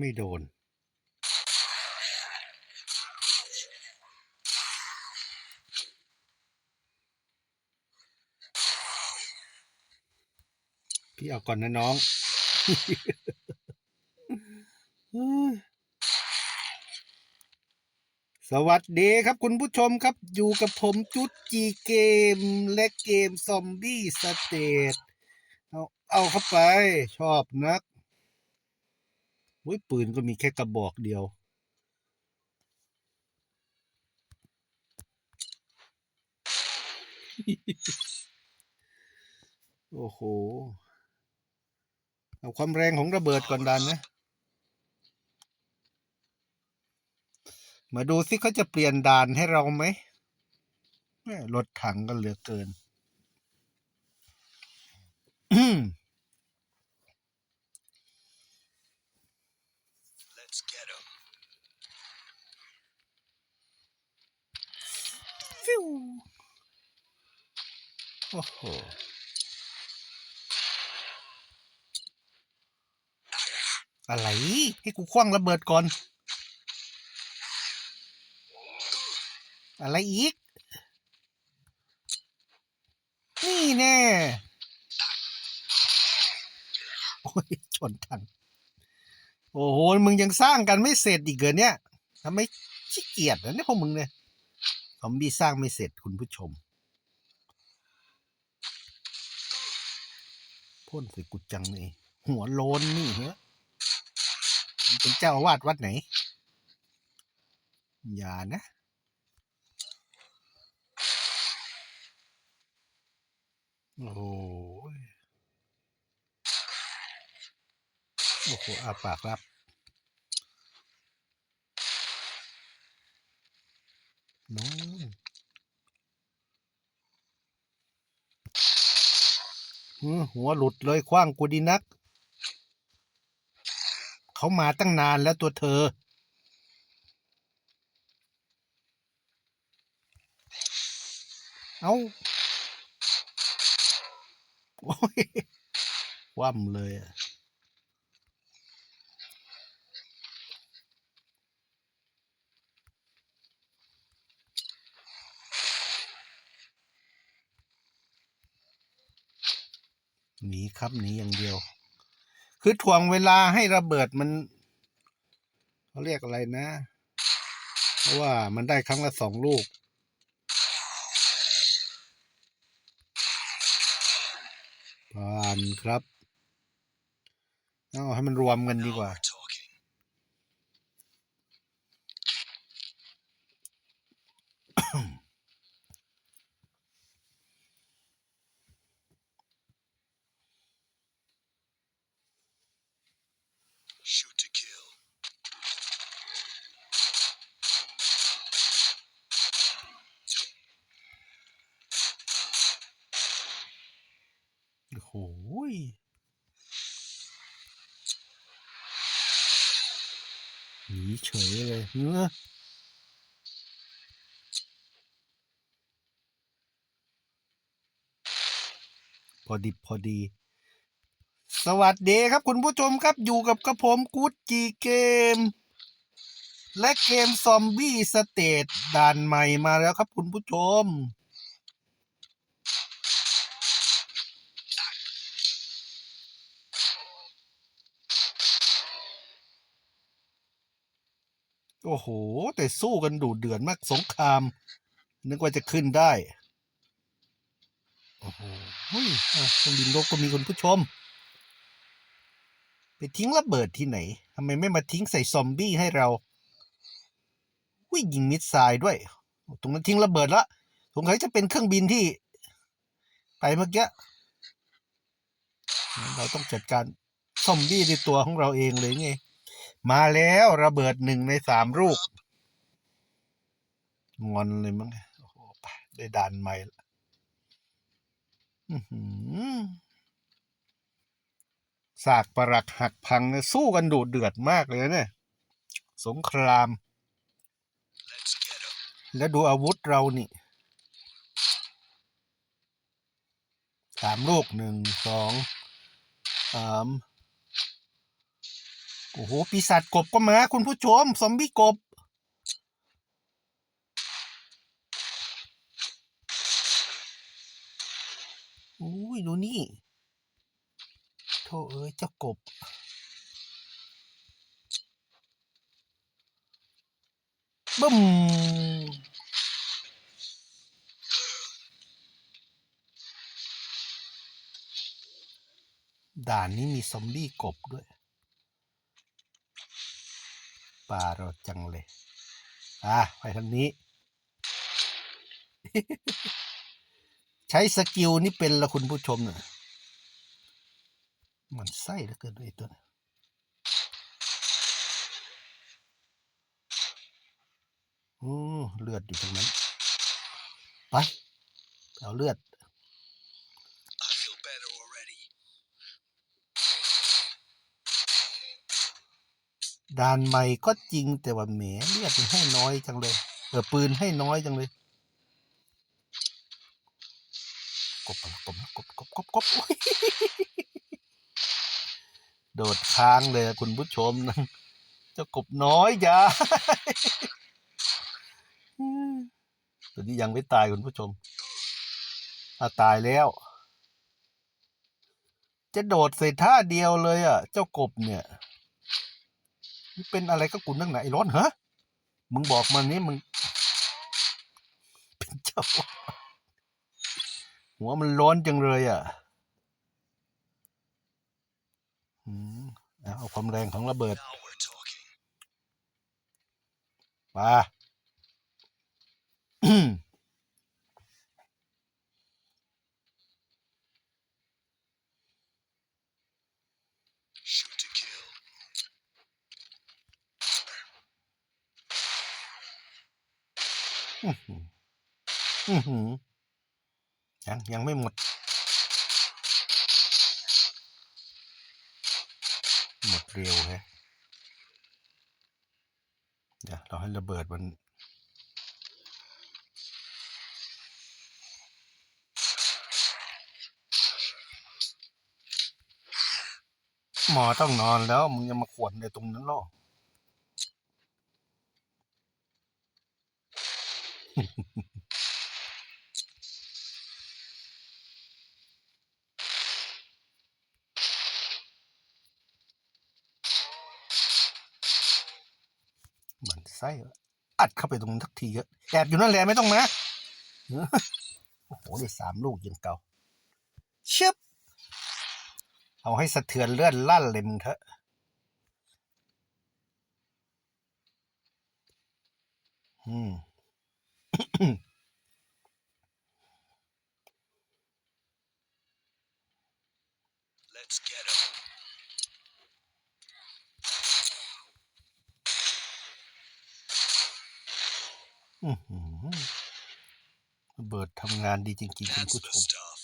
ไม่โดน พี่เอาก่อนนะน้อง สวัสดีครับคุณผู้ชมครับ อยู่กับผมจุดจีเกม และเกมซอมบี้สเตทเอาเอาเข้าไปชอบนัก อุ้ยปืนก็มีแค่กระบอกเดียว โอ้โห เอาความแรงของระเบิดก่อนดันนะ มาดูสิเขาจะเปลี่ยนด่านให้เราไหมรถถังก็เหลือเกิน อืม Let's get him. ฟิว โอ้โหอะไรให้กูคว้างระเบิดก่อน อะไรอีก นี่แน่โอ้ยชนทัน โอ้โห มึงยังสร้างกันไม่เสร็จอีกเหรอเนี่ยทำไมขี้เกียจนะเนี่ยพวกมึงเนี่ย อมบี้สร้างไม่เสร็จคุณผู้ชมพ่นใส่กุจังเลยหัวโลนนี่เหรอเป็นเจ้าอาวาดวัดไหน อย่านะโอ้โหโอ้โหอาปากรับ น้องหัวหลุดเลยคว้างกูดีนัก เขามาตั้งนานแล้วตัวเธอ เอาโอ้ยว่ำเลยอะ หนีครับหนีอย่างเดียว คือถ่วงเวลาให้ระเบิดมันเขาเรียกอะไรนะ เพราะว่ามันได้ครั้งละสองลูก ผ่านครับ เอาให้มันรวมกันดีกว่า โอ้โหยหนีเฉยเลยเนื้อพอดิบพอดี สวัสดีครับคุณผู้ชมครับอยู่กับกระผมกูดจีเกม และเกมซอมบี้สเตทด่านใหม่มาแล้วครับคุณผู้ชม โอ้โห แต่สู้กันดูเดือดมากสงคราม นึกว่าจะขึ้นได้ โอ้โหเฮ้ยอะเครื่องบินรบก็มีคุณผู้ชม ไปทิ้งระเบิดที่ไหนทำไมไม่มาทิ้งใส่ซอมบี้ให้เราวิยิงมิดไซล์ด้วย ตรงนั้นทิ้งระเบิดละสงสัยจะเป็นเครื่องบินที่ ไปเมื่อกี้เราต้องจัดการซอมบี้ในตัวของเราเองเลยไง มาแล้วระเบิดหนึ่งในสามลูก งอนเลยมั้งโอ้โหไปได้ด่านใหม่ละสากปรักหักพังเนี่ยสู้กันดุเดือดมากเลยเนี่ย สงคราม แล้วดูอาวุธเรานี่สามลูกหนึ่งสองสาม โอ้โห ปีศาจกบก็มา คุณผู้ชม ซอมบี้กบอุ้ย ดูนี่โธ่เอ้ย เจ้ากบ บึ้มด่านนี้มีซอมบี้กบด้วย ปลาเราจังเลย อะ ไปทางนี้ ใช้สกิลนี่เป็นละคุณผู้ชมเนี่ยมันไส้เหลือเกินไอ้ตัวนี้อเลือดอยู่ตรงนั้น ไป เอาเลือด ด่านใหม่ก็จริงแต่ว่าแหมเลือดมันให้น้อยจังเลยเออปืนให้น้อยจังเลย กบกบกบกบกบกบโอ้ยโดดค้างเลยคุณผู้ชมนะเจ้ากบน้อยจ้าตัวนี้ยังไม่ตายคุณผู้ชมถ้าตายแล้ว จะโดดใส่ท่าเดียวเลยอะ เจ้ากบเนี่ย เป็นอะไรก็กุนนักหนาไอ้ร้อนเหรอมึงบอกมันนี่มึง เป็นเจ้า หัวมันร้อนจังเลยอะอืมเอาความแรงของระเบิด Now we're talking. มา อืม Shoot to kill. อื้อหืออื้อหือ ยังยังไม่หมด หมดเร็วแฮะเดี๋ยวเราให้ระเบิดมันหมอต้องนอนแล้ว มึงยังมาขวนในตรงนั้นหรอ มัน ไส้อัดเข้าไปตรงนั้นทักทีเยอะแอบอยู่นั่นแหละไม่ต้องมาโอ้โหได้สามลูกยังเก่าเชึบเอาให้สะเทือนเลื่อนลั่นเลยมึงเถอะอืม Let's get him. อื้อหือ ระเบิดทำงานดีจริงๆคุณผู้ชม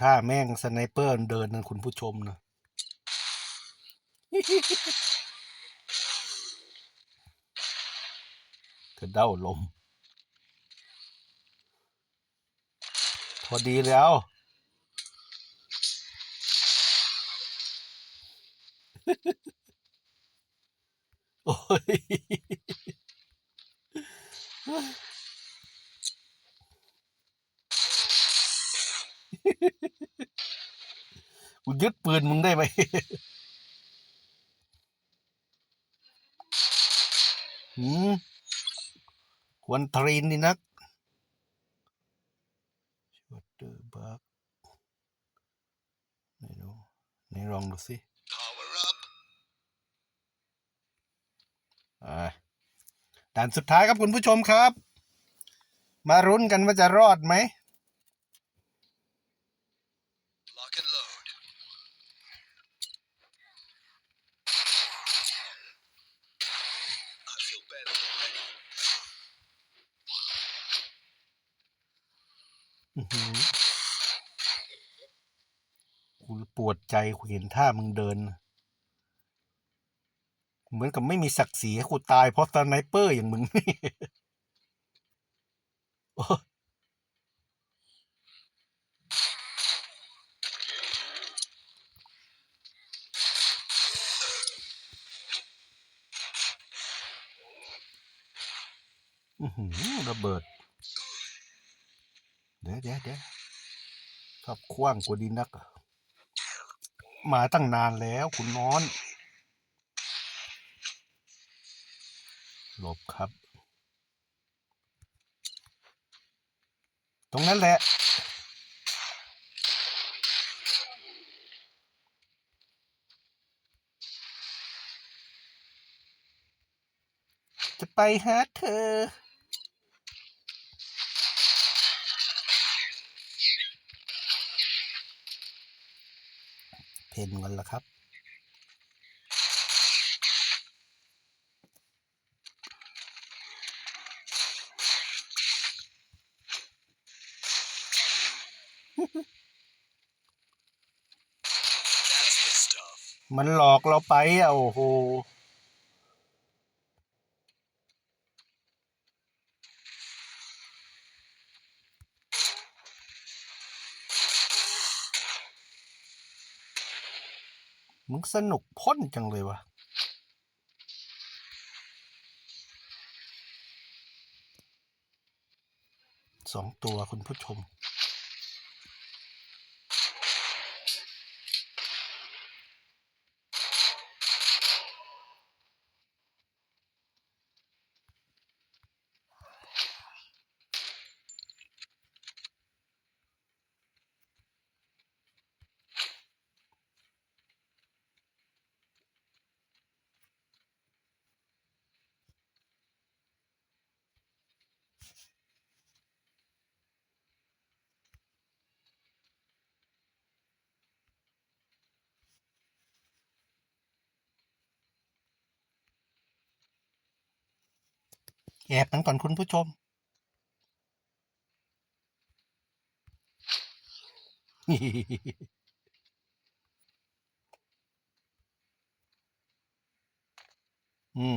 ท่าแม่งสไนเปอร์เดินนะคุณผู้ชมนะกระเด้าลม พอดีแล้ว โอ้ย กูยึด ปืนมึงได้ไหมหืมควรทรีนนี่นักชวดเดอร์บักไหนดูไหนลองดูสิ Power up. อ่าด่านสุดท้ายครับคุณผู้ชมครับ มารุ้นกันว่าจะรอดไหม Lock and load. อื้อหือ กูปวดใจกูเห็นท่ามึงเดิน เหมือนกับไม่มีศักดิ์ศรีให้กูตายเพราะสไนเปอร์อย่างมึงนี่ระเบิด เดี๋ยวเดี๋ยวชอบคว้างกูดีนักมาตั้งนานแล้วคุณนอน หลบครับ ตรงนั้นแหละจะไปหาเธอ เพนกันละครับ That's the stuff. มันหลอกเราไปอะโอ้โห มึงสนุกพ่นจังเลยวะสองตัวคุณผู้ชม แอบมันก่อนคุณผู้ชม อืม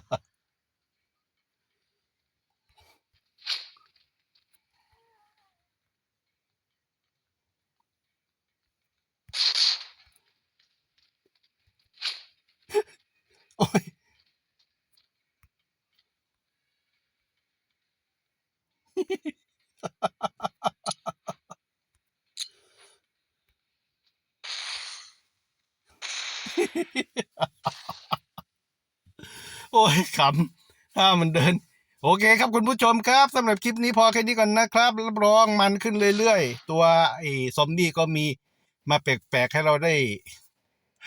อ้ยขำถ้ามันเดิน โอเคครับคุณผู้ชมครับสำหรับคลิปนี้พอแค่นี้ก่อนนะครับรับรองมันขึ้นเรื่อยๆ ตัวไอ้ซอมบี้ก็มีมาแปลกๆ ให้เราได้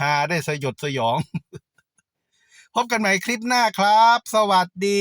ฮาได้สยดสยอง พบกันใหม่คลิปหน้าครับ สวัสดี